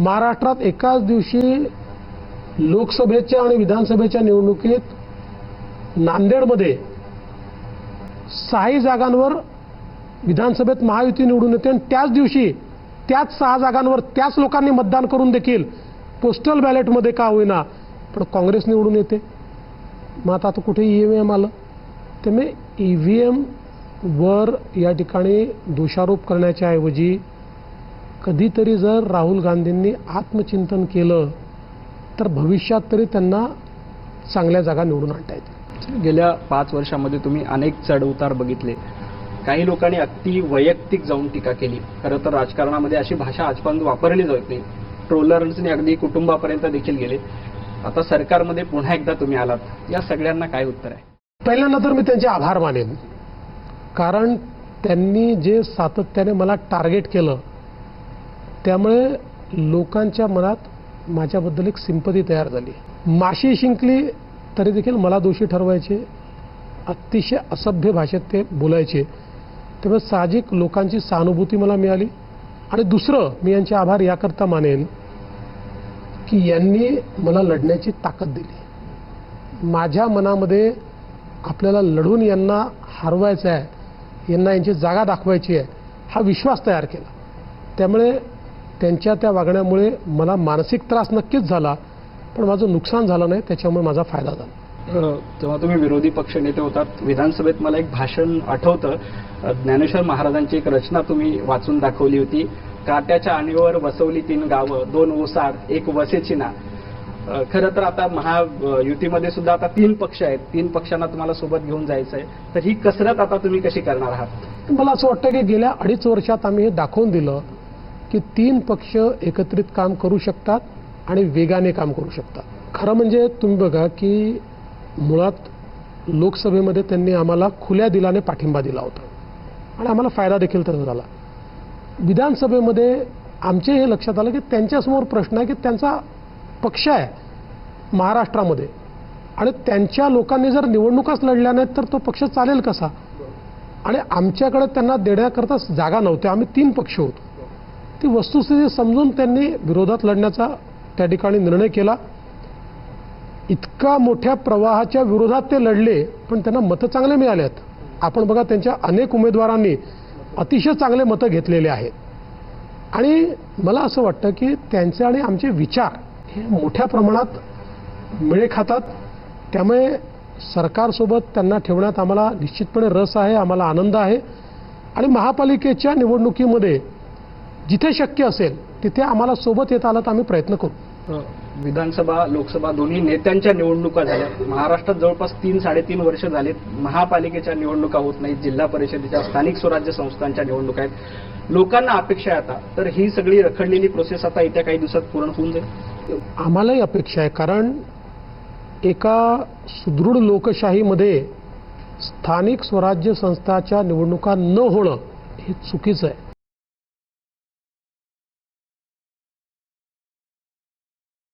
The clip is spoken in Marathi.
महाराष्ट्रात एकाच दिवशी लोकसभेच्या आणि विधानसभेच्या निवडणुकीत नांदेडमध्ये सहाही जागांवर विधानसभेत महायुती निवडून येते आणि त्याच दिवशी त्याच सहा जागांवर त्याच लोकांनी मतदान करून देखील पोस्टल बॅलेटमध्ये का होईना पण काँग्रेस निवडून येते. मग आता आता कुठे ई व्ही एम आलं? त्यामुळे ई व्ही एमवर या ठिकाणी दोषारोप करण्याच्या ऐवजी कधीतरी जर राहुल गांधींनी आत्मचिंतन केलं तर भविष्यात तरी त्यांना चांगल्या जागा निवडून आणता येतील. गेल्या पाच वर्षामध्ये तुम्ही अनेक चढउतार बघितले. काही लोकांनी अगदी वैयक्तिक जाऊन टीका केली. खरं तर राजकारणामध्ये अशी भाषा आजपर्यंत वापरली जात नाही. ट्रोलर्सने अगदी कुटुंबापर्यंत देखील गेले. आता सरकारमध्ये पुन्हा एकदा तुम्ही आलात. या सगळ्यांना काय उत्तर आहे? पहिल्यांदा तर मी त्यांचे आभार मानेन. कारण त्यांनी जे सातत्याने मला टार्गेट केलं त्यामुळे लोकांच्या मनात माझ्याबद्दल एक सिंपती तयार झाली. माशी शिंकली तरी देखील मला दोषी ठरवायचे अतिशय असभ्य भाषेत ते बोलायचे. त्यामुळे साहजिक लोकांची सहानुभूती मला मिळाली. आणि दुसरं मी यांचे आभार याकरता मानेन की यांनी मला लढण्याची ताकद दिली. माझ्या मनामध्ये आपल्याला लढून यांना हरवायचं आहे यांना यांची जागा दाखवायची आहे हा विश्वास तयार केला. त्यामुळे त्यांच्या त्या वागण्यामुळे मला मानसिक त्रास नक्कीच झाला पण माझं नुकसान झालं नाही त्याच्यामुळे माझा फायदा झाला. अ, जेव्हा तुम्ही विरोधी पक्ष नेते होतात. विधानसभेत मला एक भाषण आठवतं. ज्ञानेश्वर महाराजांची एक रचना तुम्ही वाचून दाखवली होती. काट्याच्या आणीवर वसवली तीन गावं दोन ओसाड एक वसेची ना खरं तर आता महायुतीमध्ये सुद्धा आता तीन पक्ष आहेत. तीन पक्षांना तुम्हाला सोबत घेऊन जायचं आहे तर ही कसरत आता तुम्ही कशी करणार आहात? मला असं वाटतं की गेल्या अडीच वर्षात आम्ही हे दाखवून दिलं. की तीन पक्ष एकत्रित काम करू शकतात आणि वेगाने काम करू शकतात. खरं म्हणजे तुम्ही बघा की मुळात लोकसभेमध्ये त्यांनी आम्हाला खुल्या दिलाने पाठिंबा दिला होता. आणि आम्हाला फायदा देखील त्याचा झाला. विधानसभेमध्ये आमचे हे लक्षात आलं की त्यांच्यासमोर प्रश्न आहे की त्यांचा पक्ष आहे महाराष्ट्रामध्ये. आणि त्यांच्या लोकांनी जर निवडणुकाच लढल्या नाहीत तर तो पक्ष चालेल कसा? आणि आमच्याकडे त्यांना देण्याकरता जागा नव्हत्या. आम्ही तीन पक्ष होतो. ती वस्तुस्थिती समजून त्यांनी विरोधात लढण्याचा त्या ठिकाणी निर्णय केला. इतका मोठ्या प्रवाहाच्या विरोधात ते लढले पण त्यांना मतं चांगले मिळाले आहेत. आपण बघा त्यांच्या अनेक उमेदवारांनी अतिशय चांगले मतं घेतलेले आहेत. आणि मला असं वाटतं की त्यांचे आणि आमचे विचार हे मोठ्या प्रमाणात मिळे खातात. त्यामुळे सरकारसोबत त्यांना ठेवण्यात आम्हाला निश्चितपणे रस आहे आम्हाला आनंद आहे. आणि महापालिकेच्या निवडणुकीमध्ये जिथे शक्य असेल तिथे आम्हाला सोबत येता आलं तर आम्ही प्रयत्न करू. विधानसभा लोकसभा दोन्ही नेत्यांच्या निवडणुका झाल्या. महाराष्ट्रात जवळपास तीन साडेतीन वर्ष झालेत. महापालिकेच्या निवडणुका होत नाहीत. जिल्हा परिषदेच्या स्थानिक स्वराज्य संस्थांच्या निवडणुका आहेत. लोकांना अपेक्षा आहे आता. तर ही सगळी रखडलेली प्रोसेस आता येत्या काही दिवसात पूर्ण होऊन जाईल. आम्हालाही अपेक्षा आहे कारण एका सुदृढ लोकशाहीमध्ये स्थानिक स्वराज्य संस्थाच्या निवडणुका न होणं हे चुकीचं आहे.